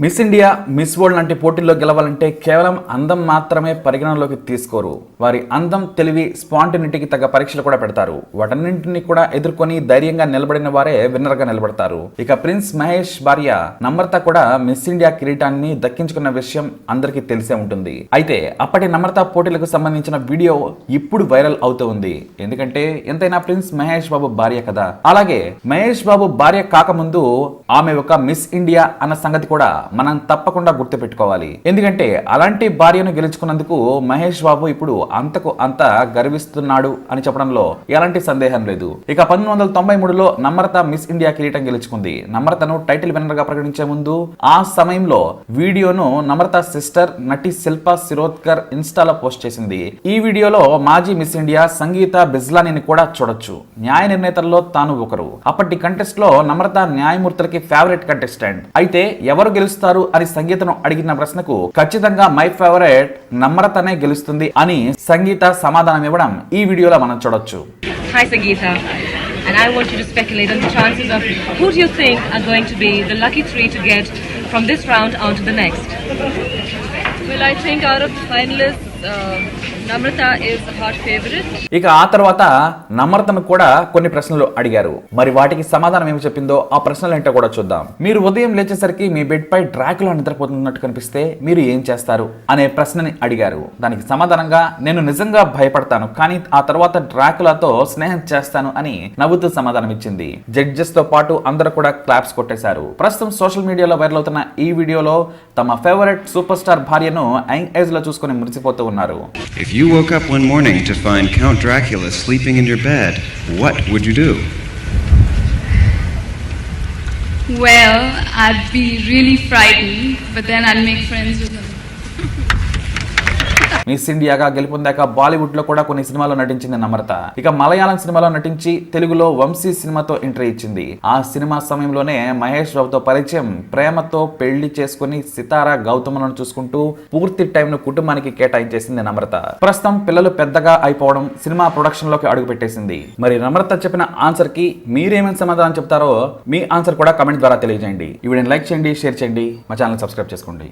Miss India miss world లాంటి పోటీల్లో గెలవాలంటే కేవలం అందం మాత్రమే పరిగణనలోకి తీసుకోరు. వారి అందం తెలివి స్పాంటినిటీకి తగ్గ పరీక్షలు కూడా పెడతారు. వాటన్నింటినీ కూడా ఎదుర్కొని ధైర్యంగా నిలబడిన వారే విన్నర్గా నిలబడతారు. ఇక ప్రిన్స్ మహేష్ భార్య నమ్రత కూడా మిస్ ఇండియా కిరీటాన్ని దక్కించుకున్న విషయం అందరికీ తెలిసే ఉంటుంది. అయితే అప్పటి నమ్రత పోటీలకు సంబంధించిన వీడియో ఇప్పుడు వైరల్ అవుతూ ఉంది. ఎందుకంటే ఎంతైనా ప్రిన్స్ మహేష్ బాబు భార్య కదా. అలాగే మహేష్ బాబు భార్య కాకముందు ఆమె ఒక మిస్ ఇండియా అన్న సంగతి కూడా మనం తప్పకుండా గుర్తుపెట్టుకోవాలి. ఎందుకంటే అలాంటి భార్యను గెలుచుకున్నందుకు మహేష్ బాబు ఇప్పుడు అంతకు అంత గర్విస్తున్నాడు అని చెప్పడంలో ఎలాంటి సందేహం లేదు. ఇక పంతొమ్మిది వందల తొంభై మూడులో నమ్రత మిస్ ఇండియా కిరీటం గెలుచుకుంది. నమ్రతను టైటిల్ విన్నర్గా ప్రకటించే ముందు ఆ సమయంలో వీడియోను నమ్రత సిస్టర్ నటి శిల్పా శిరోద్కర్ ఇన్స్టాలో పోస్ట్ చేసింది. ఈ వీడియోలో మాజీ మిస్ ఇండియా సంగీత బిజ్లానీని కూడా చూడొచ్చు. న్యాయ నిర్ణేతల్లో తాను ఒకరు. అప్పటి కంటెస్ట్లో నమ్రత న్యాయమూర్తులకి ఫేవరెట్ కంటెస్టెంట్ అయితే ఎవరు గెలుస్తారు? గెలుస్తారు అని సంగీతను అడిగిన ప్రశ్నకు ఖచ్చితంగా మై ఫేవరెట్ నమ్రతనే గెలుస్తుంది అని సంగీత సమాధానం ఇవ్వడం ఈ వీడియోలో మనం చూడొచ్చు From this round on to the next. Well, I think out of finalists, ఇక ఆ తర్వాత నమ్రతను కూడా కొన్ని ప్రశ్నలు అడిగారు. మరి వాటికి సమాధానం ఏమి చెప్పిందో ఆ ప్రశ్నలు ఏంటో కూడా చూద్దాం. మీరు ఉదయం లేచేసరికి మీ బెడ్ పై డ్రాకులా నిద్రపోతున్నట్టు కనిపిస్తే మీరు ఏం చేస్తారు? అనే ప్రశ్నని అడిగారు. దానికి సమాధానంగా నేను నిజంగా భయపడతాను కానీ ఆ తర్వాత డ్రాకులాతో స్నేహం చేస్తాను అని నవ్వుతూ సమాధానం ఇచ్చింది. జడ్జెస్తో పాటు అందరూ కూడా క్లాప్స్ కొట్టేశారు. ప్రస్తుతం సోషల్ మీడియాలో వైరల్ అవుతున్న ఈ వీడియోలో తమ ఫేవరెట్ సూపర్ స్టార్ భార్యను యంగ్ ఏజ్లో చూసుకొని మురిసిపోతూ ఉన్నారు If you woke up one morning to find Count Dracula sleeping in your bed, what would you do? Well, I'd be really frightened, but then I'd make friends with him. Miss ఇండియాగా గెలుపొందాక బాలీవుడ్లో కూడా కొన్ని సినిమాల్లో నటించింది నమ్రత. ఇక మలయాళం సినిమాలో నటించి తెలుగులో వంశీ సినిమాతో ఎంట్రీ ఇచ్చింది. ఆ సినిమా సమయంలోనే మహేష్ రావుతో పరిచయం ప్రేమతో పెళ్ళి చేసుకుని సితారా గౌతములను చూసుకుంటూ పూర్తి టైం ను కుటుంబానికి కేటాయించేసింది నమ్రత. ప్రస్తుతం పిల్లలు పెద్దగా అయిపోవడం సినిమా ప్రొడక్షన్లోకి అడుగు పెట్టేసింది మరి నమ్రత చెప్పిన ఆన్సర్కి మీరేమేమి సమాధానం చెప్తారో మీ ఆన్సర్ కూడా కమెంట్ ద్వారా తెలియజేయండి. ఈ వీడియోని లైక్ చేయండి షేర్ చేయండి. మా ఛానల్ సబ్స్క్రైబ్ చేసుకోండి.